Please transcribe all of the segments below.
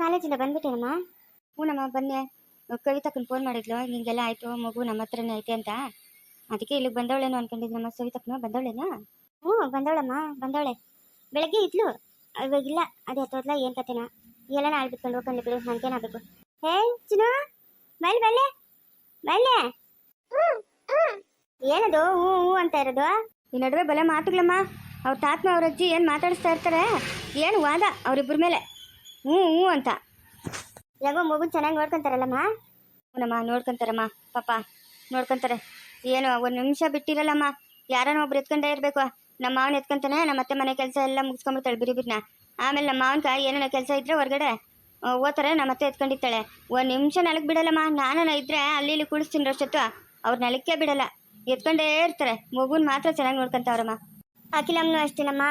ಕಾಲೇಜಿಂದ ಬಂದ್ಬಿಟ್ಟೇನಮ್ಮ ಹ್ಞೂನಮ್ಮ ಬನ್ನಿ ಕವಿತಕ್ಕನ್ ಫೋನ್ ಮಾಡಿದ್ಲು ಹಿಂಗೆಲ್ಲ ಆಯಿತು, ಮಗು ನಮ್ಮ ಹತ್ರನೇ ಐತೆ ಅಂತ. ಅದಕ್ಕೆ ಇಲ್ಲಿಗೆ ಬಂದವಳೇನೋ ಅನ್ಕೊಂಡಿದ್ನಮ್ಮ ಸವಿತಕ್ಕನ, ಬಂದವಳೇನಾ? ಹ್ಞೂ, ಬಂದವಳಮ್ಮ, ಬಂದವಳೆ. ಬೆಳಗ್ಗೆ ಇದ್ಲು ಇವಾಗಿಲ್ಲ ಅದೇ ಹತ್ತೋದ್ಲ ಏನು ಕತೆನ. ಎಲ್ಲ ನಾಳೆ ಬಿಟ್ಕೊಂಡು ಹೋಗ್ಕೊಂಡು ಬಿಡು ನನಗೇನಾಗಬೇಕು ಹೇ, ಚಿನ್ನು, ಬಲ್ ಬಲ್ಲೆ ಬಲ್ಲೆ ಏನದು ಹ್ಞೂ ಹ್ಞೂ ಅಂತ ಇರೋದು? ಈ ನಡುವೆ ಬಲೆ ಮಾತುಗಳಮ್ಮ, ಅವ್ರ ತಾತ್ಮ ಅವ್ರ ಅಜ್ಜಿ ಏನು ಮಾತಾಡಿಸ್ತಾ ಇರ್ತಾರೆ? ಏನು ವಾದ ಅವರಿಬ್ಬರ ಮೇಲೆ? ಹ್ಞೂ ಹ್ಞೂ ಅಂತ. ಯಾವಾಗ ಮಗುನ್ ಚೆನ್ನಾಗಿ ನೋಡ್ಕೊಂತಾರಲ್ಲಮ್ಮ? ಹ್ಞೂನಮ್ಮ ನೋಡ್ಕೊಂತಾರಮ್ಮ. ಪಾಪ, ನೋಡ್ಕೊಂತಾರೆ. ಏನು, ಒಂದು ನಿಮಿಷ ಬಿಟ್ಟಿರಲ್ಲಮ್ಮ. ಯಾರನ್ನ ಒಬ್ರು ಎತ್ಕೊಂಡೇ ಇರಬೇಕು. ನಮ್ಮ ಮಾವನ ಎತ್ಕೊಂತಾನೆ, ನಮ್ಮ ಮತ್ತೆ ಮನೆ ಕೆಲಸ ಎಲ್ಲ ಮುಗಿಸ್ಕೊಂಬಿಡ್ತಾಳೆ ಬಿರಿ ಬಿರಿನ ಆಮೇಲೆ ನಮ್ಮ ಮಾವನ್ಕ ಏನೇನೋ ಕೆಲಸ ಇದ್ರೆ ಹೊರಗಡೆ ಓದ್ತಾರೆ, ನಮ್ಮ ಮತ್ತೆ ಎತ್ಕೊಂಡಿರ್ತಾಳೆ. ಒಂದು ನಿಮಿಷ ನೆಲಕ್ಕೆ ಬಿಡಲ್ಲಮ್ಮ. ನಾನು ಇದ್ರೆ ಅಲ್ಲಿ ಇಲ್ಲಿ ಕುಡಿಸ್ತೀನಿ ಅಷ್ಟೊತ್ತು ಅವ್ರು ನೆಲಕ್ಕೆ ಬಿಡಲ್ಲ. ಎತ್ಕೊಂಡೇ ಇರ್ತಾರೆ. ಮಗುನ ಮಾತ್ರ ಚೆನ್ನಾಗಿ ನೋಡ್ಕೊಂತಾವ್ರಮ್ಮ. ಅಖಿಲಮ್ಮನು ಅಷ್ಟೇನಮ್ಮ.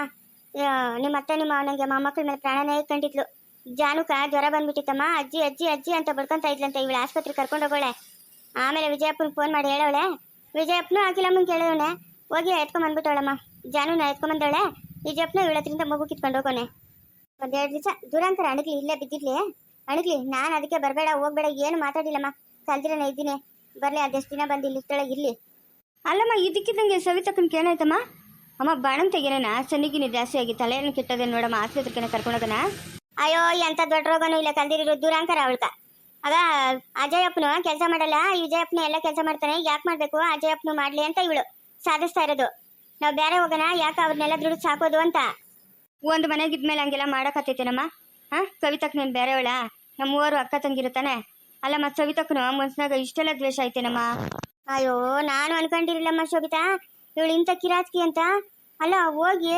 ನಿಮ್ಮ ಅತ್ತೆ, ನಿಮ್ಮ ಅವನಿಗೆ ಮೊಮ್ಮಕ್ಕಳ ಮೇಲೆ ಪ್ರಾಣನೇ ಇಟ್ಕೊಂಡಿದ್ಲು. ಜಾನುಕ, ಜ್ವರ ಬಂದ್ಬಿಟ್ಟಿತ್ತಮ್ಮ. ಅಜ್ಜಿ ಅಜ್ಜಿ ಅಜ್ಜಿ ಅಂತ ಬಡ್ಕೊಂತ ಇದ್ಲಂತೆ ಇವಳು ಆಸ್ಪತ್ರೆಗೆ ಕರ್ಕೊಂಡು ಹೋಗೋಳೆ. ಆಮೇಲೆ ವಿಜಯಪ್ಪನ ಫೋನ್ ಮಾಡಿ ಹೇಳೋಳೆ. ವಿಜಯಪ್ಪನು ಅಖಿಲಮ್ಮನ್ ಕೇಳೋಣೆ. ಹೋಗಿ ಎತ್ಕೊಂಡ್ ಬಂದ್ಬಿಟ್ಟವಳಮ್ಮ ಜಾನುನ ಎತ್ಕೊಂಡ್ ವಿಜಯಪ್ಪನ ಇವಳ ಮಗು ಕಿತ್ಕೊಂಡು ಹೋಗೋಣೆ. ಒಂದೆರಡು ದಿವಸ ದುರಂತರ. ಅಣಗ್ಲಿ, ಇಲ್ಲೇ ಬಿದ್ದಿರ್ಲಿ ಅಣಗ್ಲಿ, ನಾನು ಅದಕ್ಕೆ ಬರಬೇಡ, ಹೋಗ್ಬೇಡ, ಏನು ಮಾತಾಡಿಲ್ಲಮ್ಮ. ಕಲ್ದಿರನೇ ಇದ್ದೀನಿ. ಬರಲಿ, ಅದೆಷ್ಟು ದಿನ ಬಂದು ಇಲ್ಲಿ ಇಷ್ಟೊಳಗೆ ಇರಲಿ. ಅಲ್ಲಮ್ಮ, ಇದಕ್ಕಿದ್ದಂಗೆ ಸವಿತಕ್ಕನ್ ಕೇಳಾಯ್ತಮ್ಮ? ಅಮ್ಮ ಬಾಣನ್ ತೆಗಿರೋಣ ಸನ್ನಿಗಿನಿ ಜಾಸ್ತಿ ತಲೆಯನ್ನು ಕೆಟ್ಟದೆ ನೋಡಮ್ಮ, ಆಸ್ಪತ್ರೆಗೆ ಕರ್ಕೊಂಡೋಗೋಣ? ಅಯ್ಯೋ ಎಂತ ದೊಡ್ಡ ರೋಗನೂ ಇಲ್ಲ ಕಲ್ದಿರೋ ದೂರಾಂಕರ ಅವಳ್ಕ ಆಗ ಅಜಯಪ್ಪನು ಕೆಲಸ ಮಾಡಲ್ಲ ವಿಜಯಪ್ಪನ ಎಲ್ಲ ಕೆಲಸ ಮಾಡ್ತಾನೆ ಯಾಕೆ ಮಾಡ್ಬೇಕು ಅಜಯಪ್ಪನು ಮಾಡ್ಲಿ ಅಂತ ಇವಳು ಸಾಧಿಸ್ತಾ ಇರೋದು. ನಾವು ಬೇರೆ ಹೋಗೋಣ ಯಾಕೆ ಅವ್ರನ್ನೆಲ್ಲ ದುಡ್ಡು ಸಾಕೋದು ಅಂತ. ಒಂದು ಮನೆಗೆ ಇದ್ಮೇಲೆ ಹಂಗೆಲ್ಲ ಮಾಡಕತ್ತೈತೇನಮ್ಮ? ಹಾ? ಕವಿತಕ್ ಬೇರೆ ಬೇರೆಯವಳ ನಮ್ಮ ಮೂವರು ಅಕ್ಕ ತಂಗಿರುತ್ತಾನೆ ಅಲ್ಲ ಮತ್ತೆ ಸವಿತಕ್ಕನು ಮನ್ಸಿನಾಗ ಇಷ್ಟೆಲ್ಲ ದ್ವೇಷ ಐತೇನಮ್ಮ? ಅಯ್ಯೋ ನಾನು ಅನ್ಕೊಂಡಿರ್ಲಮ್ಮ ಶೋಭಿತಾ. ಇವಳು ಇಂಥ ಕಿರಾತ್ಕಿ ಅಂತ. ಅಲ್ಲ ಹೋಗಿ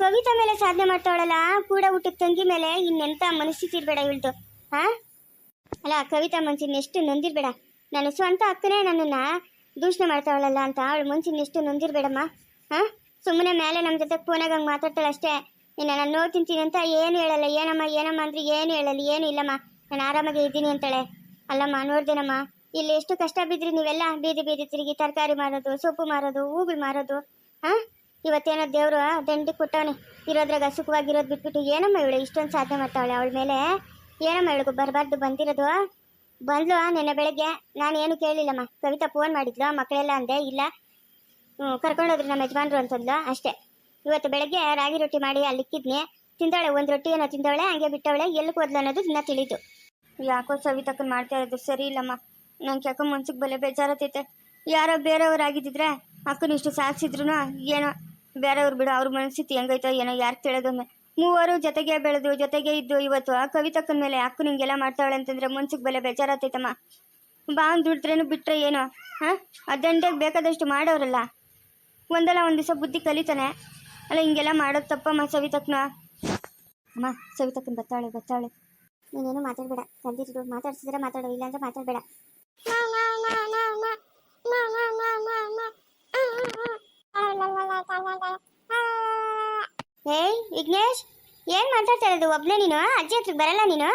ಕವಿತಾ ಮೇಲೆ ಸಾಧನೆ ಮಾಡ್ತಾವಳಲ್ಲ, ಕೂಡ ಊಟಕ್ಕೆ ತಂಗಿ ಮೇಲೆ ಇನ್ನೆಂತ ಮನಸ್ಥಿತಿ ಇರ್ಬೇಡ ಇವಳ್ದು ಹಾ ಅಲ್ಲ, ಕವಿತಾ ಮನ್ಸಿನ ಎಷ್ಟು ನೊಂದಿರ್ಬೇಡ. ನನ್ನ ಸ್ವಂತ ಅಕ್ಕನೇ ನನ್ನನ್ನ ದೂಷಣೆ ಮಾಡ್ತಾವಳಲ್ಲ ಅಂತ ಅವಳು ಮನ್ಸಿನ ಎಷ್ಟು ನೊಂದಿರ್ಬೇಡಮ್ಮ ಹಾ ಸುಮ್ಮನೆ ಮೇಲೆ ನಮ್ಮ ಜೊತೆ ಫೋನಾಗ ಹಂಗೆ ಮಾತಾಡ್ತಾಳೆ ಅಷ್ಟೇ. ನಾನು ನೋವು ತಿಂತೀನಿ ಅಂತ ಏನು ಹೇಳಲ್ಲ, ಏನಮ್ಮ ಏನಮ್ಮ ಅಂದ್ರೆ ಏನು ಹೇಳಲ್ಲ, ಏನು ಇಲ್ಲಮ್ಮ. ನಾನು ಆರಾಮಾಗಿ ಇದ್ದೀನಿ ಅಂತಾಳೆ. ಅಲ್ಲಮ್ಮ, ನೋಡ್ದೇನಮ್ಮ, ಇಲ್ಲಿ ಎಷ್ಟು ಕಷ್ಟ ಬಿದ್ರಿ ನೀವೆಲ್ಲ? ಬೀದಿ ಬೀದಿ ತಿರುಗಿ ತರಕಾರಿ ಮಾರೋದು, ಸೊಪ್ಪು ಮಾರೋದು, ಹೂಗಳು ಮಾರೋದು ಹಾ ಇವತ್ತೇನೋ ದೇವರು ದಂಡಿ ಕೊಟ್ಟವನೆ. ಇರೋದ್ರಾಗ ಸುಖವಾಗಿರೋದು ಬಿಟ್ಬಿಟ್ಟು ಏನಮ್ಮ ಇವಳು? ಇಷ್ಟೊಂದು ಸಾಧನೆ ಮಾಡ್ತಾವಳೆ ಅವಳ ಮೇಲೆ? ಏನಮ್ಮ ಹೇಳು ಬರಬಾರ್ದು, ಬಂದಿರೋದು? ಬಂದ್ಲು ನೆನ್ನೆ ಬೆಳಗ್ಗೆ. ನಾನು ಏನು ಕೇಳಿಲ್ಲಮ್ಮ. ಕವಿತಾ ಫೋನ್ ಮಾಡಿದ್ಲು, ಮಕ್ಕಳೆಲ್ಲ ಅಂದೆ, ಇಲ್ಲ. ಕರ್ಕೊಂಡೋದ್ರು ನಮ್ಮ ಯಜಮಾನ್ರು ಅಂತಂದ್ಲು, ಅಷ್ಟೇ. ಇವತ್ತು ಬೆಳಗ್ಗೆ ರಾಗಿ ರೊಟ್ಟಿ ಮಾಡಿ ಅಲ್ಲಿ ಇಕ್ಕಿದ್ನಿ ತಿಂದವಳೆ ಒಂದು ರೊಟ್ಟಿ ಏನೋ ತಿಂದವಳೆ, ಹಂಗೆ ಬಿಟ್ಟವಳೆ ಎಲ್ಲಿ ಹೋದ್ಲು ಅನ್ನೋದು ಇನ್ನ ತಿಳಿದು. ಯಾಕೋ ಸವಿತಕ್ಕನ್ ಮಾಡ್ತಾ ಇರೋದು ಸರಿ ಇಲ್ಲಮ್ಮ. ನಂಗೆ ಯಾಕೋ ಮನ್ಸಿಗೆ ಬಲೆ ಬೇಜಾರತೈತೆ. ಯಾರೋ ಬೇರೆಯವ್ರಾಗಿದ್ದಿದ್ರೆ ಅಕ್ಕನ ಇಷ್ಟು ಸಾಕ್ಸಿದ್ರು ಏನೋ. ಬೇರೆಯವ್ರು ಬಿಡು, ಅವ್ರ ಮನಸ್ಥಿತಿ ಹೆಂಗೈತೋ ಏನೋ, ಯಾರು ಕೇಳೋದೊಮ್ಮೆ. ಮೂವರು ಜೊತೆಗೆ ಬೆಳೆದು, ಜೊತೆಗೆ ಇದ್ದು ಇವತ್ತು ಆ ಕವಿತಕ್ಕನ ಮೇಲೆ ಯಾಕೂ ನಿಂಗೆಲ್ಲ ಮಾಡ್ತಾವಳೆ ಅಂತಂದ್ರೆ ಮನ್ಸಿಗೆ ಬಲೆ ಬೇಜಾರಾತೈತಮ್ಮ ಬಾಂಗ್ ದುಡಿದ್ರೇನು ಬಿಟ್ರೆ ಏನೋ, ಹಾಂ? ಅದಂಡೆಗೆ ಬೇಕಾದಷ್ಟು ಮಾಡೋರಲ್ಲ. ಒಂದಲ್ಲ ಒಂದು ದಿವಸ ಬುದ್ಧಿ ಕಲಿತಾನೆ. ಅಲ್ಲ, ಹಿಂಗೆಲ್ಲ ಮಾಡೋದು ತಪ್ಪಮ್ಮ ಸವಿತಕ್ಕನ ಅಮ್ಮ, ಸವಿತಕ್ಕನ ಬತ್ತಾಳೆ ಬತ್ತಾಳೆ. ನೀನೇನು ಮಾತಾಡಬೇಡ. ಕಲ್ದಿದ್ದು ಮಾತಾಡ್ಸಿದ್ರೆ ಮಾತಾಡೋ, ಇಲ್ಲಾಂದ್ರೆ ಮಾತಾಡಬೇಡ. ಏಯ್ ವಿಘ್ನೇಶ್ ಏನು ಮಾತಾಡ್ತಾ ಇರೋದು? ಒಬ್ನೇ ನೀನು? ಅಜ್ಜಿ ಹತ್ರಕ್ಕೆ ಬರಲ್ಲ ನೀನು?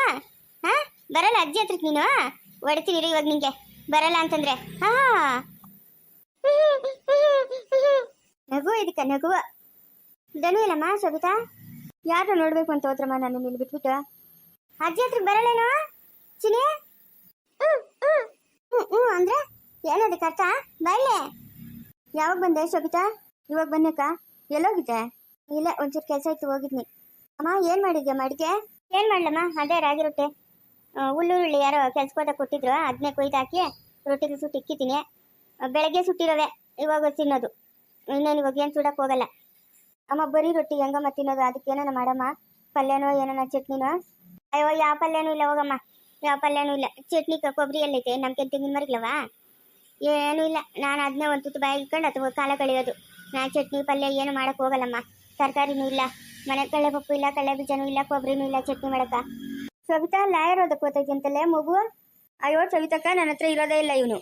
ಹಾ, ಬರಲ್ಲ ಅಜ್ಜಿ ಹತ್ರಕ್ಕೆ ನೀನು? ಹೊಡಿತೀನಿ ಇವಾಗ ನಿಂಗೆ. ಬರಲ್ಲ ಅಂತಂದ್ರೆ. ಹಾ ನಗು ಇದಕ್ಕ, ನಗುವ. ಧನು ಇಲ್ಲಮ್ಮ ಸಬಿತಾ ಯಾರು ನೋಡ್ಬೇಕು ಅಂತ ಹೋದ್ರಮ್ಮ ನಾನು ಇಲ್ಲಿ ಬಿಟ್ಬಿಟ್ಟು? ಅಜ್ಜಿ ಹತ್ರಕ್ಕೆ ಬರಲ್ಲೇನು ಚಿನಿ ಹ್ಮ್ ಹ್ಮ್, ಅಂದ್ರೆ? ಏನದಕ್ಕೆ ಅರ್ಥ ಬರಲೇ? ಯಾವಾಗ ಬಂದೆ ಶೋಭಿತಾ ಇವಾಗ ಬನ್ನಕ್ಕ ಎಲ್ಲೋಗಿದ್ದೆ? ಇಲ್ಲ ಒಂಚೂರು ಕೆಲಸ ಇತ್ತು, ಹೋಗಿದ್ನಿ. ಅಮ್ಮ, ಏನ್ ಮಾಡಿದ್ಯಾ ಅಡಿಗೆ ಏನ್ ಮಾಡ್ಲಮ್ಮ? ಅದೇ ರಾಗಿ ರೊಟ್ಟಿ. ಹುಲ್ಲುರುಳ್ಳಿ ಯಾರೋ ಕೆಲ್ಸಕ್ಕೆ ಕೊಟ್ಟಿದ್ರು ಅದನ್ನೇ ಕೊಯ್ದು ಹಾಕಿ ರೊಟ್ಟಿಗೆ ಸುಟ್ಟು ಇಕ್ಕಿದ್ದೀನಿ. ಬೆಳಗ್ಗೆ ಸುಟ್ಟಿರೋವೆ, ಇವಾಗ ತಿನ್ನೋದು. ಇನ್ನೇನು ಇವಾಗ ಏನು ಸುಡಕ್ಕೆ ಹೋಗಲ್ಲ. ಅಮ್ಮ, ಬರೀ ರೊಟ್ಟಿ ಹೆಂಗಮ್ಮ ತಿನ್ನೋದು? ಅದಕ್ಕೆ ಏನಾನ ಮಾಡಮ್ಮ? ಪಲ್ಯನೋ, ಏನಾನ ಚಟ್ನಿನೋ? ಅಯ್ಯೋ, ಯಾವ ಪಲ್ಯನೂ ಇಲ್ಲ, ಹೋಗಮ್ಮ. ಯಾವ ಪಲ್ಯನೂ ಇಲ್ಲ. ಚಟ್ನಿ ಕೊಬ್ಬರಿ ಎಲ್ಲೈತೆ ನಮ್ಗೆ ತೆಂಗಿನ ಮರಿಗಿಲ್ಲವಾ ಏನೂ ಇಲ್ಲ. ನಾನು ಅದನ್ನೇ ಒಂದು ತುತ್ತು ಬಾಯಿ ಇಟ್ಕೊಂಡು ಅಥವಾ ಕಾಲ ಕಳೆಯೋದು. ನಾನು ಚಟ್ನಿ ಪಲ್ಯ ಏನು ಮಾಡಕ್ಕೆ ಹೋಗಲ್ಲಮ್ಮ. ತರಕಾರಿನೂ ಇಲ್ಲ. ಮನೆ ಕಳ್ಳೆ ಪಪ್ಪು ಇಲ್ಲ ಕಳೆ ಬೀಜನೂ ಇಲ್ಲ ಕೊಬ್ಬರಿನೂ ಇಲ್ಲ ಚಟ್ನಿ ಮಾಡಕ್ಕ. ಸವಿತಾ ಲಾಯರ್ ಓದಕ್ಕೆ ಅಂತಲೇ ಮಗು? ಅಯ್ಯೋ ಸವಿತಕ್ಕ ನನ್ನ ಹತ್ರ ಇರೋದೇ ಇಲ್ಲ ಇವನು.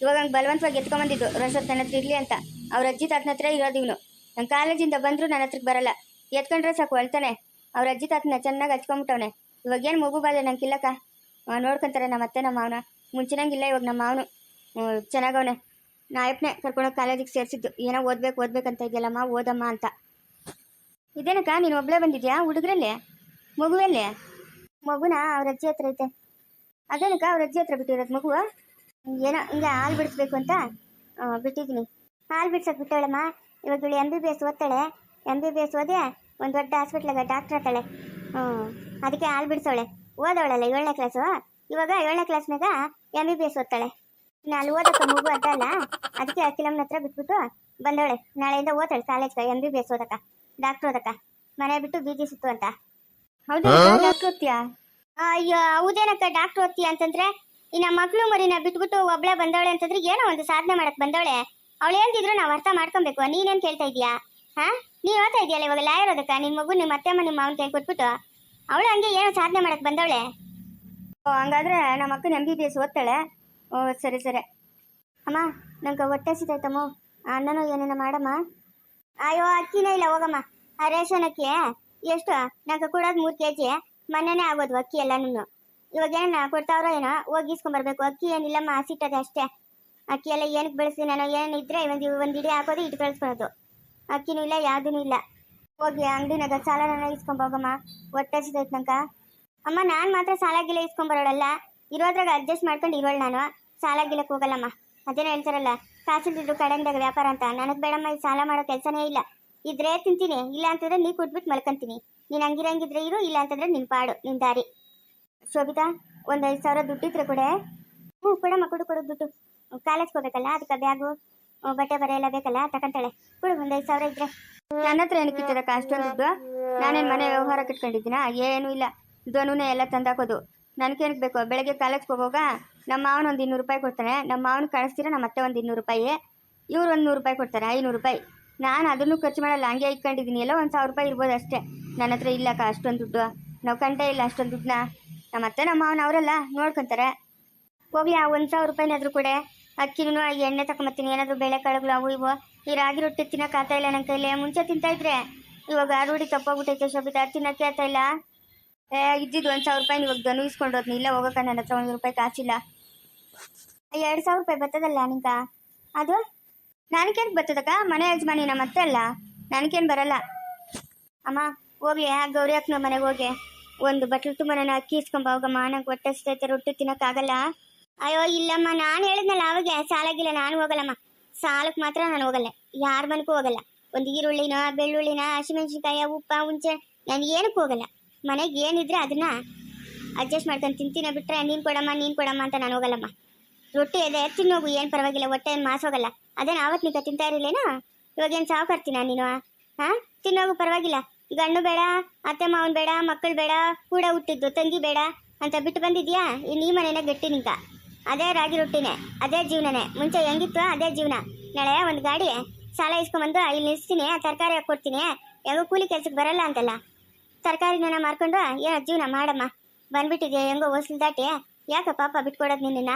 ಇವಾಗ ಹಂಗೆ ಬಲವಂತವಾಗಿ ಎತ್ಕೊಂಬಂದಿದ್ದು ರಸತ್ ನನ್ನ ಹತ್ರ ಇರ್ಲಿ ಅಂತ. ಅವ್ರ ಅಜ್ಜಿ ತಾತನ ಹತ್ರ ಇರೋದು ಇವನು. ನನ್ನ ಕಾಲೇಜಿಂದ ಬಂದ್ರು ನನ್ನ ಹತ್ರಕ್ಕೆ ಬರಲ್ಲ. ಎತ್ಕೊಂಡ್ರೆ ಸಾಕು ಅಳ್ತಾನೆ. ಅವ್ರ ಅಜ್ಜಿ ತಾತನ ಚೆನ್ನಾಗಿ ಹಚ್ಕೊಂಬಿಟ್ಟವನೆ. ಇವಾಗ ಏನು ಮಗು ಬಾದೆ ನಂಗೆ ಕಿಲ್ಲಕ್ಕ ಆ, ನೋಡ್ಕೊಂತಾರೆ ನಮ್ಮ ಅತ್ತೆ ನಮ್ಮ ಮಾವನ. ಮುಂಚಿನಂಗಿಲ್ಲ ಇವಾಗ ನಮ್ಮ ಮಾವನು. ಚೆನ್ನಾಗವನೆ. ನಾಯಪ್ನೆ ಕರ್ಕೊಂಡೋಗಿ ಕಾಲೇಜಿಗೆ ಸೇರಿಸಿದ್ದು. ಏನೋ ಓದ್ಬೇಕು, ಓದ್ಬೇಕಂತ ಇದೆಯಲ್ಲಮ್ಮ, ಓದಮ್ಮ ಅಂತ. ಇದೇನಕ್ಕ, ನೀನು ಒಬ್ಳೇ ಬಂದಿದ್ಯಾ? ಹುಡುಗ್ರಲ್ಲಿ? ಮಗುವಲ್ಲಿ? ಮಗುನ? ಅವ್ರ ಅಜ್ಜಿ ಹತ್ರ ಐತೆ. ಅದೇನಕ್ಕ, ಅವ್ರ ಅಜ್ಜಿ ಹತ್ರ ಬಿಟ್ಟಿರೋದು ಮಗು? ಏನೋ, ಹಿಂಗೆ ಹಾಲು ಬಿಡಿಸ್ಬೇಕು ಅಂತ? ಬಿಟ್ಟಿದ್ದೀನಿ. ಹಾಲು ಬಿಡ್ಸಕ್ ಬಿಟ್ಟವಳಮ್ಮ, ಇವಾಗ ಇವಳು ಎಂ ಬಿ ಬಿ ಎಸ್ ಓದ್ತಾಳೆ. ಎಂ ಬಿ ಬಿ ಎಸ್ ಓದಿ ಒಂದು ದೊಡ್ಡ ಹಾಸ್ಪಿಟ್ಲಾಗ ಡಾಕ್ಟ್ರ್ ಆತಾಳೆ ಹ್ಞೂ ಅದಕ್ಕೆ ಹಾಲು ಬಿಡಿಸೋಳೆ. ಓದವಳಲ್ಲ ಏಳನೇ ಕ್ಲಾಸು ಇವಾಗ ಏಳನೇ ಕ್ಲಾಸ್ನಾಗ ಎಂ ಬಿ ಬಿ ಎಸ್ ಓದ್ತಾಳೆ. ಓದಕ್ಕೆ ಮಗು ಅಡ್ಡಲ್ಲ ಅದಕ್ಕೆ ಅಖಿಲಮ್ಮನ ಹತ್ರ ಬಿಟ್ಬಿಟ್ಟು ಬಂದವಳೆ. ನಾಳೆಯಿಂದ ಓದ್ತಾಳೆ ಕಾಲೇಜ್ಗೆ ಎಂ ಬಿ ಬಿ ಎಸ್ ಓದಕ್ಕ ಡಾಕ್ಟರ್ ಓದಕ್ಕ. ಮನೆ ಬಿಟ್ಟು ಬೀದಿ ಸುತ್ತು ಅಂತ. ಹೌದು ಡಾಕ್ಟರ್ ಓದ್ತೀಯಾ? ಅಯ್ಯೋ ಹೌದೇನಕ್ಕ ಡಾಕ್ಟರ್ ಓದ್ತೀಯ ಅಂತಂದ್ರೆ ಇನ್ನ ನಮ್ಮ ಮಕ್ಳು ಮರಿನ ಬಿಟ್ಬಿಟ್ಟು ಒಬ್ಳೆ ಬಂದವಳೆ ಅಂತಂದ್ರೆ ಏನೋ ಒಂದು ಸಾಧನೆ ಮಾಡಕ್ ಬಂದವಳೆ. ಅವಳು ಹೇಳ್ತಿದ್ರು ನಾವು ಅರ್ಥ ಮಾಡ್ಕೊಬೇಕು. ನೀನೇನ್ ಕೇಳ್ತಾ ಇದೀಯಾ ಹಾ? ನೀನ್ ಓದ್ತಾ ಇದೆಯಲ್ಲ ಇವಾಗ ಲಾಯರ್ ಓದಕ್ಕ? ನಿನ್ ಮಗು ನಿಮ್ಮ ಅತ್ತೆಮ್ಮ ನಿಮ್ಮ ಮಾವನ ಕೈ ಕೊಟ್ಬಿಟ್ಟು ಅವಳು ಹಂಗೆ ಏನೋ ಸಾಧನೆ ಮಾಡಕ್ ಬಂದವಳೆ. ಓ ಹಂಗಾದ್ರೆ ನಮ್ಮ ಅಕ್ಕನ ಎಂ ಬಿ ಬಿ ಎಸ್ ಓದ್ತಾಳೆ. ಓ, ಸರಿ ಸರಿ. ಅಮ್ಮ, ನಂಗೆ ಹೊಟ್ಟೆ ಸಿತಾಯ್ತಮ್ಮ ಅಣ್ಣನೂ ಏನೇನೋ ಮಾಡಮ್ಮ? ಅಯ್ಯೋ, ಅಕ್ಕಿನೇ ಇಲ್ಲ, ಹೋಗಮ್ಮ. ಆ ರೇಷನ್ ಅಕ್ಕಿ ಎಷ್ಟು? ನಂಗೆ ಕೊಡೋದು ಮೂರು ಕೆ ಜಿ ಮನೆನೇ ಆಗೋದು ಅಕ್ಕಿ ಎಲ್ಲನೂ ಇವಾಗ ಏನ ಕೊಡ್ತಾವ್ರೋ ಏನೋ, ಹೋಗಿ ಇಸ್ಕೊಂಬರ್ಬೇಕು ಅಕ್ಕಿ ಏನಿಲ್ಲಮ್ಮ, ಹಸಿಟ್ಟದೆ ಅಷ್ಟೇ. ಅಕ್ಕಿ ಎಲ್ಲ ಏನಕ್ಕೆ ಬೆಳೆಸಿ ನಾನು? ಏನಿದ್ರೆ ಒಂದು ಒಂದು ಇಡೀ ಹಾಕೋದು ಇಟ್ಟು ಕಳಿಸ್ಕೊಳೋದು ಅಕ್ಕಿನೂ ಇಲ್ಲ ಯಾವುದೂ ಇಲ್ಲ. ಹೋಗಿ ಅಂಗಡಿನಾಗ ಸಾಲ ನಾನು ಇಸ್ಕೊಂಬೋಗಮ್ಮ ಹೊಟ್ಟೆ ಸಿದೈತೆ ನಂಗೆ. ಅಮ್ಮ, ನಾನು ಮಾತ್ರ ಸಾಲಾಗಿಲ್ಲ ಗಿಲ ಇಸ್ಕೊಂಬರೋಳಲ್ಲ ಇರೋದ್ರಾಗ ಅಡ್ಜಸ್ಟ್ ಮಾಡ್ಕೊಂಡು ಇರೋಳು ನಾನು. ಸಾಲ ಗಿಲಕ್ಕೆ ಹೋಗಲ್ಲಮ್ಮ. ಅದೇನೋ ಹೇಳ್ತಾರಲ್ಲ ಕಾಸಿಲ್ದಿದ್ರು ಕಡೆಂದಾಗ ವ್ಯಾಪಾರ ಅಂತ. ನನಗೆ ಬೇಡಮ್ಮ, ಈ ಸಾಲ ಮಾಡೋ ಕೆಲಸನೇ ಇಲ್ಲ. ಇದ್ರೆ ತಿಂತೀನಿ, ಇಲ್ಲ ಅಂತಂದ್ರೆ ನೀ ಕೊಟ್ಬಿಟ್ಟು ಮಲ್ಕೊಂತೀನಿ. ನೀನು ಹಂಗಿರಂಗಿದ್ರೆ ಇರು, ಇಲ್ಲ ಅಂತಂದ್ರೆ ನಿನ್ ಪಾಡು, ನಿನ್ ದಾರಿ. ಶೋಭಿತಾ, ಒಂದು ಐದು ಸಾವಿರ ದುಡ್ಡಿದ್ರೆ ಕೊಡೆ. ಹ್ಞೂ, ಕೊಡಮ್ಮ, ಕೊಡು ಕೊಡು ದುಡ್ಡು. ಕಾಲೇಜ್ಗೆ ಹೋಗ್ಬೇಕಲ್ಲ, ಅದಕ್ಕೆ ಬ್ಯಾಗು ಬಟ್ಟೆ ಬರೆ ಎಲ್ಲ ಬೇಕಲ್ಲ, ತಕಂತಾಳೆ. ಕೊಡು, ಒಂದು ಐದು ಸಾವಿರ ಇದ್ರೆ. ನನ್ನ ಹತ್ರ ಏನಕ್ಕೆ ಕಾಸ್ಟ್ ಅಷ್ಟೊಂದು ದುಡ್ಡು? ನಾನೇನು ಮನೆ ವ್ಯವಹಾರ ಕಟ್ಕೊಂಡಿದ್ದೀನಾ ಏನೂ ಇಲ್ಲ. ದೊನೂನೇ ಎಲ್ಲ ತಂದಾಕೋದು. ನನಗೇನಕ್ಕೆ ಬೇಕು? ಬೆಳಗ್ಗೆ ಕಾಲೇಜ್ಗೆ ಹೋಗುವಾಗ ನಮ್ಮ ಮಾವನ ಒಂದು ಇನ್ನೂರು ರೂಪಾಯಿ ಕೊಡ್ತಾನೆ. ನಮ್ಮ ಮಾವನ ಕಳಿಸ್ತೀರ? ನಮ್ಮ ಅತ್ತೆ ಒಂದು ಇನ್ನೂರು ರೂಪಾಯಿ. ಇವ್ರು ಒಂದು ನೂರು ರೂಪಾಯಿ ಕೊಡ್ತಾರೆ, ಐನೂರು ರೂಪಾಯಿ. ನಾನು ಅದನ್ನು ಖರ್ಚು ಮಾಡಲ್ಲ, ಹಂಗೆ ಇಟ್ಕೊಂಡಿದ್ದೀನಿ ಎಲ್ಲ ಒಂದು ಸಾವಿರ ರೂಪಾಯಿ ಇರ್ಬೋದು ಅಷ್ಟೇ. ನನ್ನ ಹತ್ರ ಇಲ್ಲಕ್ಕ ಅಷ್ಟೊಂದು ದುಡ್ಡು. ನಾವು ಕಂಡೇ ಇಲ್ಲ ಅಷ್ಟೊಂದು ದುಡ್ಡನ್ನ. ನಮ್ಮ ಅತ್ತೆ, ನಮ್ಮ ಮಾವನ ಅವರೆಲ್ಲ ನೋಡ್ಕೊಂತಾರೆ. ಹೋಗ್ಲಿ, ಆ ಒಂದು ಸಾವಿರ ರೂಪಾಯಿನಾದ್ರೂ ಕೂಡ. ಅಕ್ಕಿನೂ ಎಣ್ಣೆ ತಗೊಂಬತ್ತೀನಿ ಏನಾದರೂ ಬೇಳೆ ಕಾಳುಗಳು ಅವು ಇವು. ಈ ರಾಗಿ ರೊಟ್ಟಿ ತಿನ್ನಕ್ಕೆ ಆತ ಇಲ್ಲ ನನ್ನ ಕೈಲಿ. ಮುಂಚೆ ತಿಂತಾ ಇದ್ರೆ. ಇವಾಗ ರೂಢಿ ತಪ್ಪೋಗ್ಬಿಟ್ಟೈತೆ ಶೋಭಿತ. ತಿನ್ನೋಕ್ಕೆ ಆತ ಇಲ್ಲ. ಏ ಇದ್ದಿದ್ದು ಒಂದು ಸಾವಿರ ರೂಪಾಯಿ ಇವಾಗ ಧನು ಇಸ್ಕೊಂಡು ಹೋದ್ನಿ. ಇಲ್ಲ ಹೋಗಕ್ಕ ನನ್ನ ಹತ್ರ ಒಂದು ರೂಪಾಯಿ ಕಾಸಿಲ್ಲ. ಎರಡು ಸಾವಿರ ರೂಪಾಯಿ ಬರ್ತದಲ್ಲ ನಿಂಕ? ಅದು? ನನಗೇನು ಬರ್ತದಕ್ಕ? ಮನೆ ಯಜಮಾನಿ ನಮ್ಮ ಅತ್ತೆ ಅಲ್ಲ. ನನಗೇನು ಬರಲ್ಲ. ಅಮ್ಮ, ಹೋಗಿ, ಆ ಗೌರಿ ಅಕ್ಕನ ಮನೆಗೆ ಹೋಗಿ. ಒಂದು ಬಟ್ಲು ತುಂಬನ ಅಕ್ಕಿ ಇಸ್ಕೊಂಬ ಹೋಗಮ್ಮ. ನಂಗೆ ಹೊಟ್ಟೆ ಹಸಿತೈತೆ, ರೊಟ್ಟಿ ತಿನ್ನೋಕ್ಕಾಗಲ್ಲ ಅಯ್ಯೋ, ಇಲ್ಲಮ್ಮ, ನಾನು ಹೇಳಿದ್ನಲ್ಲ ಅವಾಗೆ. ಸಾಲಾಗಿಲ್ಲ, ನಾನು ಹೋಗಲ್ಲಮ್ಮ. ಸಾಲಕ್ಕೆ ಮಾತ್ರ ನಾನು ಹೋಗಲ್ಲ. ಯಾರ ಮನೆಗೂ ಹೋಗಲ್ಲ. ಒಂದು ಈರುಳ್ಳಿನ, ಬೆಳ್ಳುಳ್ಳಿನ, ಹಸಿಮೆಣಸಿನ್ಕಾಯಿ, ಉಪ್ಪ ಹುಂಚೆ ನಾನು ಏನಕ್ಕೂ ಹೋಗಲ್ಲ. ಮನೆಗೆ ಏನಿದ್ರೆ ಅದನ್ನ ಅಡ್ಜಸ್ಟ್ ಮಾಡ್ಕೊಂಡು ತಿಂತೀನ ಬಿಟ್ರೆ, ನೀನು ಕೊಡಮ್ಮ ನೀನು ಕೊಡಮ್ಮ ಅಂತ ನಾನು ಹೋಗಲ್ಲಮ್ಮ. ರೊಟ್ಟಿ ಇದೆ ತಿನ್ನೋಗು ಏನು ಪರವಾಗಿಲ್ಲ, ಹೊಟ್ಟೆ ಏನು ಮಾಸೋಗಲ್ಲ ಅದೇನು ಆವತ್ತು ನೀವು ತಿಂತಾ ಇರಲಿಲ್ಲೇನೋ? ಇವಾಗ ಏನು ಸಾವುಕಾರ್ತೀನ ನೀನು ಹಾಂ ತಿನ್ನೋಗು ಪರವಾಗಿಲ್ಲ. ಗಂಡು ಬೇಡ, ಅತ್ತೆ ಮಾವನ್ ಬೇಡ, ಮಕ್ಕಳು ಬೇಡ, ಕೂಡ ಹುಟ್ಟಿದ್ದು, ತಂಗಿ ಬೇಡ ಅಂತ ಬಿಟ್ಟು ಬಂದಿದ್ಯಾ? ಇನ್ನು ಈ ಮನೇನ ಗಟ್ಟಿ ನಿಂಕ ಅದೇ ರಾಗಿ ರೊಟ್ಟಿನೇ, ಅದೇ ಜೀವನನೇ. ಮುಂಚೆ ಹೆಂಗಿತ್ತು ಅದೇ ಜೀವನ. ನಾಳೆ ಒಂದು ಗಾಡಿ, ಸಾಲ ಇಸ್ಕೊಂಬಂದು ಇಲ್ಲಿ ನಿಲ್ಲಿಸ್ತೀನಿ ತರಕಾರಿ ಹಾಕ್ಕೊಡ್ತೀನಿ ಯಾವಾಗ ಕೂಲಿ ಕೆಲ್ಸಕ್ಕೆ ಬರಲ್ಲ ಅಂತಲ್ಲ. ತರಕಾರಿನ ಮಾರ್ಕೊಂಡು, ಏ ಜೀವನ ಮಾಡಮ್ಮ, ಬಂದ್ಬಿಟ್ಟಿದ್ಯಾ, ಹೆಂಗೋ ಹೊಸ್ಲು ದಾಟಿ, ಯಾಕ ಪಾಪ ಬಿಟ್ಕೊಡೋದು ನಿನ್ನ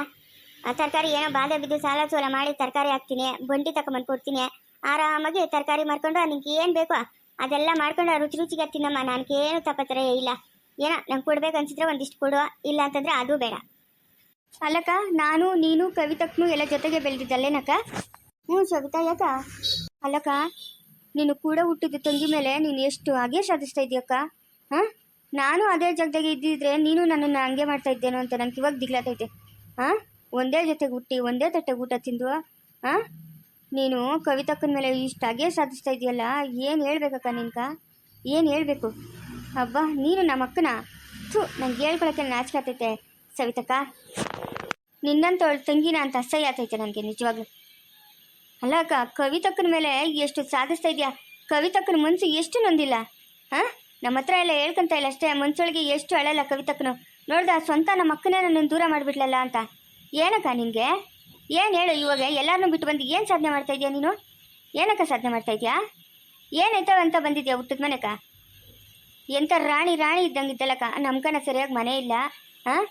ತರಕಾರಿ ಏನೋ ಬಾಧೆ ಬಿದ್ದು ಸಾಲ ಸೋಲ ಮಾಡಿ ತರಕಾರಿ ಹಾಕ್ತೀನಿ, ಬಂಡಿ ತಗೊಂಬಂದು ಕೊಡ್ತೀನಿ, ಆರಾಮಾಗಿ ತರಕಾರಿ ಮಾರ್ಕೊಂಡು ನಿಂಗೆ ಏನು ಬೇಕೋ ಅದೆಲ್ಲ ಮಾಡ್ಕೊಂಡು ರುಚಿ ರುಚಿಗೆ ತಿನ್ನಮ್ಮ, ನನಗೇನು ತಪ್ಪತ್ತರ, ಇಲ್ಲ. ಏನೋ, ನಂಗೆ ಕೊಡ್ಬೇಕು ಅನ್ಸಿದ್ರೆ ಒಂದಿಷ್ಟು ಕೊಡುವ ಇಲ್ಲ ಅಂತಂದ್ರೆ ಅದು ಬೇಡ. ಅಲ್ಲಕ್ಕ, ನಾನು, ನೀನು, ಕವಿತಕ್ಕೂ ಎಲ್ಲ ಜೊತೆಗೆ ಬೆಳೆದಿದ್ದಲ್ಲೇನಕ್ಕ? ಹ್ಞೂ ಸವಿತಾ, ಯಾಕ? ಅಲ್ಲಕ್ಕ ನೀನು ಕೂಡ ಹುಟ್ಟಿದ ತಂಗಿ ಮೇಲೆ ನೀನು ಎಷ್ಟು ಹಾಗೆ ಸಾಧಿಸ್ತಾ ಇದೀಯಕ್ಕ? ಹಾಂ? ನಾನು ಅದೇ ಜಾಗದಾಗೆ ಇದ್ದಿದ್ರೆ ನೀನು ನನ್ನನ್ನು ಹಂಗೆ ಮಾಡ್ತಾ ಇದ್ದೇನೋ ಅಂತ ನನಗೆ ಇವಾಗ ದಿಗ್ಲಾತೈತೆ ಹಾಂ? ಒಂದೇ ಜೊತೆಗೆ ಹುಟ್ಟಿ, ಒಂದೇ ತಟ್ಟೆಗೆ ಊಟ ತಿಂದು, ಹಾಂ? ನೀನು ಕವಿತಕ್ಕನ ಮೇಲೆ ಇಷ್ಟು ಹಾಗೆ ಸಾಧಿಸ್ತಾ ಇದೆಯಲ್ಲ, ಏನು ಹೇಳ್ಬೇಕಕ್ಕ ನಿನ್ಕ? ಏನು ಹೇಳಬೇಕು? ಅಬ್ಬಾ ನೀನು ನಮ್ಮ ಅಕ್ಕನ ಥು, ನಂಗೆ ಹೇಳ್ಕೊಳಕ್ಕೆ ನಾಚಿಕೆ ಸವಿತಕ್ಕ. ನಿನ್ನಂತವಳು ತಂಗಿನ ಅಂತ ಅಸಹ್ಯ ಆತೈತೆ ನನಗೆ ನಿಜವಾಗ್ಲೂ. ಅಲ್ಲ ಅಕ್ಕ ಕವಿತಕ್ಕನ ಮೇಲೆ ಎಷ್ಟು ಸಾಧಿಸ್ತಾ ಇದೆಯಾ? ಕವಿತಕ್ಕನ ಮನಸ್ಸು ಎಷ್ಟು ನೊಂದಿಲ್ಲ, ಹಾಂ? ನಮ್ಮ ಹತ್ರ ಎಲ್ಲ ಹೇಳ್ಕೊಂತ ಇಲ್ಲ ಅಷ್ಟೇ, ಮನ್ಸೊಳಗೆ ಎಷ್ಟು ಅಳಲ್ಲ ಕವಿತಕ್ಕನು ನೋಡ್ದ, ಸ್ವಂತ ನಮ್ಮ ಅಕ್ಕನೇ ನನ್ನನ್ನು ದೂರ ಮಾಡಿಬಿಡ್ಲಲ್ಲ ಅಂತ. ಏನಕ್ಕ ನಿನಗೆ ಏನು ಹೇಳು ಇವಾಗ ಎಲ್ಲರನ್ನೂ ಬಿಟ್ಟು ಬಂದು ಏನು ಸಾಧನೆ ಮಾಡ್ತಾ ಇದೆಯಾ ನೀನು? ಏನಕ್ಕ ಸಾಧನೆ ಮಾಡ್ತಾ ಇದೀಯಾ? ಏನಾಯ್ತವ ಅಂತ ಬಂದಿದ್ಯಾ ಹುಟ್ಟದ ಮನೆಕ? ಎಂಥ ರಾಣಿ ರಾಣಿ ಇದ್ದಂಗಿದ್ದಲ್ಲಕ್ಕ ನಮ್ಮ ಕನ ಸರಿಯಾಗಿ ಮನೆ ಇಲ್ಲ, ಹಾಂ?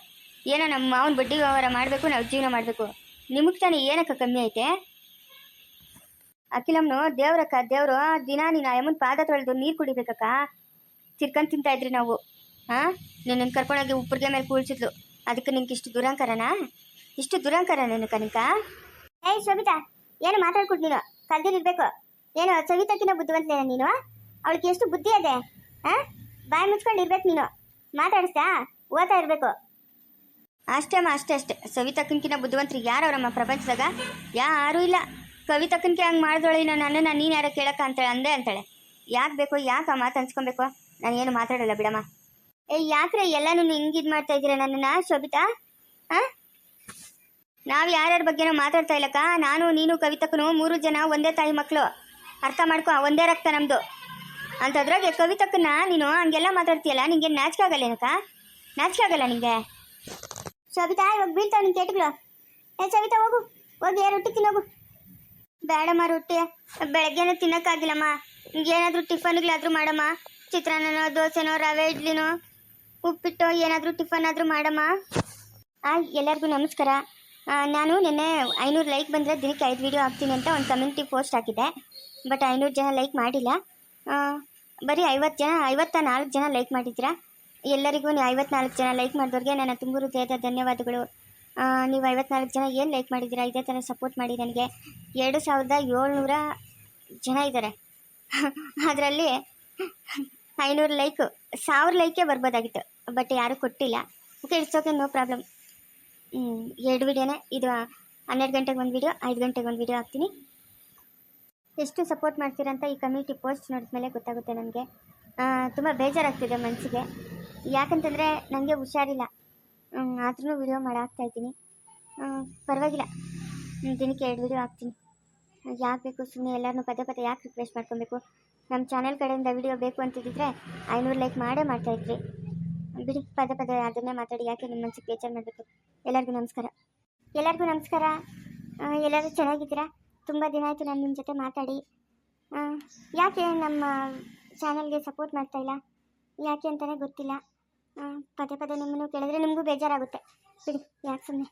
ಏನೋ ನಮ್ಮ ಮಾವನ ಬಡ್ಡಿ ವ್ಯವಹಾರ ಮಾಡಬೇಕು, ನಾವು ಜೀವನ ಮಾಡಬೇಕು. ನಿಮಗೆ ತಾನೇ ಏನಕ್ಕ ಕಮ್ಮಿ ಐತೆ? ಅಖಿಲಮ್ನು ದೇವ್ರಕ್ಕ, ದೇವ್ರು, ದಿನ ನೀನು ಅಮ್ಮನ ಪಾದ ತೊಳೆದು ನೀರು ಕುಡಿಬೇಕಕ್ಕ. ತಿರ್ಕೊಂಡ್ ತಿಂತಾ ಇದ್ರಿ ನಾವು. ಹಾಂ ನಿನ್ನ ಕರ್ಕೊಂಡೋಗಿ ಉಪ್ಪರಿಗೆ ಮೇಲೆ ಕೂಳ್ಸಿದ್ಲು ಅದಕ್ಕೆ ನಿನ್ಗೆ ಇಷ್ಟು ದುರಂಕರನಾ? ಇಷ್ಟು ದುರಂಕರ ನೀನು ಕನಿಕ ಏಯ್ ಸವಿತಾ ಏನು ಮಾತಾಡ್ಕೊಟ್ ನೀನು? ಕಲ್ದಿರ್ಬೇಕು ಏನು ಸವಿತಕ್ಕಿನ ಬುದ್ಧಿವಂತನೇನ ನೀನು? ಅವಳಿಗೆ ಎಷ್ಟು ಬುದ್ಧಿ ಅದೆ? ಹಾ ಬಾಯಿ ಮುಚ್ಕೊಂಡು ಇರ್ಬೇಕು ನೀನು. ಮಾತಾಡಿಸ್ತಾ ಓದ್ತಾ ಇರಬೇಕು. ಅಷ್ಟೇ ಅಮ್ಮ, ಅಷ್ಟೇ ಅಷ್ಟೇ. ಸವಿತಕ್ಕನ್ಕಿನ ಬುದ್ಧಿವಂತರು ಯಾರವ್ರಮ್ಮ ಪ್ರಪಂಚದಾಗ? ಯಾರೂ ಇಲ್ಲ. ಕವಿತಕ್ಕನ್ಗೆ ಹಂಗೆ ಮಾಡಿದೊಳೆ ನಾನು ನನ್ನನ್ನು ನೀನು ಯಾರೋ ಕೇಳಕ್ಕ ಅಂತಾಳೆ ಅಂದೆ ಅಂತಾಳೆ. ಯಾಕೆ ಬೇಕು, ಯಾಕೆ ಆ ಮಾತು ಅನ್ಸ್ಕೊಬೇಕು ನಾನು ಏನು ಮಾತಾಡಲ್ಲ ಬಿಡಮ್ಮ. ಏ, ಯಾಕ್ರೆ ಎಲ್ಲಾನು ಹಿಂಗೆ ಇದು ಮಾಡ್ತಾ ಇದ್ದೀರಾ ನನ್ನನ್ನು, ಶೋಭಿತಾ? ಹಾಂ ನಾವು ಯಾರ್ಯಾರ ಬಗ್ಗೆನೂ ಮಾತಾಡ್ತಾ ಇಲ್ಲಕ್ಕ. ನಾನು, ನೀನು, ಕವಿತಕ್ಕನು ಮೂರು ಜನ ಒಂದೇ ತಾಯಿ ಮಕ್ಕಳು ಅರ್ಥ ಮಾಡ್ಕೊ ಒಂದೇ ರಕ್ತ ನಮ್ಮದು ಅಂಥದ್ರಾಗೆ ಕವಿತಕ್ಕನ್ನ ನೀನು ಹಂಗೆಲ್ಲ ಮಾತಾಡ್ತೀಯಲ್ಲ, ನಿಂಗೆ ನಾಚಿಕೆ ಆಗಲ್ಲೇನಕ್ಕ ನಾಚಿಕೆ ಆಗಲ್ಲ ನಿಂಗೆ? ಶೋಭಿತಾ, ಇವಾಗ ಬೀಳ್ತಾವ ನಿನ್ ಕೇಟ್ಗಳು. ಏ ಸವಿತಾ ಹೋಗು. ಹೋಗಿ ರೊಟ್ಟಿ ತಿನ್ನೋಗು. ಬೇಡಮ್ಮ ರೊಟ್ಟಿ. ಬೆಳಗ್ಗೆನೂ ತಿನ್ನಕ್ಕಾಗಿಲ್ಲಮ್ಮ. ಏನಾದರೂ ಟಿಫನ್ಗಳಾದ್ರೂ ಮಾಡಮ್ಮ. ಚಿತ್ರಾನ್ನನೋ, ದೋಸೆನೋ, ರವೆ, ಇಡ್ಲಿನೋ, ಉಪ್ಪಿಟ್ಟು ಏನಾದರೂ ಟಿಫನ್ ಆದರೂ ಮಾಡಮ್ಮ ಎಲ್ಲರಿಗೂ ನಮಸ್ಕಾರ. ನಾನು ನಿನ್ನೆ ಐನೂರು ಲೈಕ್ ಬಂದರೆ ದಿನಕ್ಕೆ ಐದು ವಿಡಿಯೋ ಹಾಕ್ತೀನಿ ಅಂತ ಒಂದು ಕಮ್ಯುನಿಟಿ ಪೋಸ್ಟ್ ಹಾಕಿದ್ದೆ. ಬಟ್ ಐನೂರು ಜನ ಲೈಕ್ ಮಾಡಿಲ್ಲ. ಬರೀ ಐವತ್ತು ಜನ ಐವತ್ತ ನಾಲ್ಕು ಜನ ಲೈಕ್ ಮಾಡಿದ್ದೀರಾ? ಎಲ್ಲರಿಗೂ ಐವತ್ನಾಲ್ಕು ಜನ ಲೈಕ್ ಮಾಡಿದವ್ರಿಗೆ ನನ್ನ ತುಂಬ ಹೃದಯದ ಧನ್ಯವಾದಗಳು. ನೀವು ಐವತ್ನಾಲ್ಕು ಜನ ಏನು ಲೈಕ್ ಮಾಡಿದ್ದೀರಾ? ಇದೇ ಥರ ಸಪೋರ್ಟ್ ಮಾಡಿ ನನಗೆ ಎರಡು ಸಾವಿರದ ಏಳ್ನೂರ ಜನ ಇದ್ದಾರೆ ಅದರಲ್ಲಿ ಐನೂರು ಲೈಕು ಸಾವಿರ ಲೈಕೇ ಬರ್ಬೋದಾಗಿತ್ತು ಬಟ್ ಯಾರೂ ಕೊಟ್ಟಿಲ್ಲ. Okay it's okay no problem ಎರಡು ವಿಡಿಯೋನೇ ಇದು ಹನ್ನೆರಡು ಗಂಟೆಗೆ ಒಂದು ವೀಡಿಯೋ ಐದು ಗಂಟೆಗೆ ಒಂದು ವಿಡಿಯೋ ಹಾಕ್ತೀನಿ. ಎಷ್ಟು ಸಪೋರ್ಟ್ ಮಾಡ್ತೀರಂತ ಈ ಕಮ್ಯುನಿಟಿ ಪೋಸ್ಟ್ ನೋಡಿದ ಮೇಲೆ ಗೊತ್ತಾಗುತ್ತೆ ನನಗೆ. ತುಂಬ ಬೇಜಾರಾಗ್ತಿದೆ ಮನಸ್ಸಿಗೆ ಯಾಕಂತಂದರೆ ನನಗೆ ಹುಷಾರಿಲ್ಲ. ಆದ್ರೂ ವಿಡಿಯೋ ಮಾಡಾಕ್ತಾ ಇದ್ದೀನಿ. ಪರವಾಗಿಲ್ಲ. ದಿನಕ್ಕೆ ಎರಡು ವಿಡಿಯೋ ಹಾಕ್ತೀನಿ. ಯಾಕೆ ಬೇಕು? ಸುಮ್ಮನೆ ಎಲ್ಲರೂ ಪದೇ ಪದೇ ಯಾಕೆ ರಿಕ್ವೆಸ್ಟ್ ಮಾಡ್ಕೊಬೇಕು? ನಮ್ಮ ಚಾನೆಲ್ ಕಡೆಯಿಂದ ವಿಡಿಯೋ ಬೇಕು ಅಂತಿದ್ದರೆ ಐನೂರು ಲೈಕ್ ಮಾಡೇ ಮಾಡ್ತಾಯಿದ್ರಿ ಬಿಡಿ, ಪದೇ ಪದೇ ಅದನ್ನೇ ಮಾತಾಡಿ, ಯಾಕೆ ನಿಮ್ಮ ಮನಸ್ಸಿಗೆ ಬೇಜಾರು ಮಾಡಬೇಕು? ಎಲ್ಲರಿಗೂ ನಮಸ್ಕಾರ. ಎಲ್ಲರಿಗೂ ನಮಸ್ಕಾರ. ಎಲ್ಲರೂ ಚೆನ್ನಾಗಿದ್ದೀರಾ? ತುಂಬ ದಿನ ಆಯಿತು ನಾನು ನಿಮ್ಮ ಜೊತೆ ಮಾತಾಡಿ. ಯಾಕೆ ನಮ್ಮ ಚಾನಲ್ಗೆ ಸಪೋರ್ಟ್ ಮಾಡ್ತಾಯಿಲ್ಲ ಯಾಕೆ ಅಂತಲೇ ಗೊತ್ತಿಲ್ಲ. ಪದೇ ಪದೇ ನಿಮ್ಮನ್ನು ಕೇಳಿದ್ರೆ ನಿಮಗೂ ಬೇಜಾರಾಗುತ್ತೆ. ಬಿಡಿ ಯಾಕೆ ಸುಮ್ಮನೆ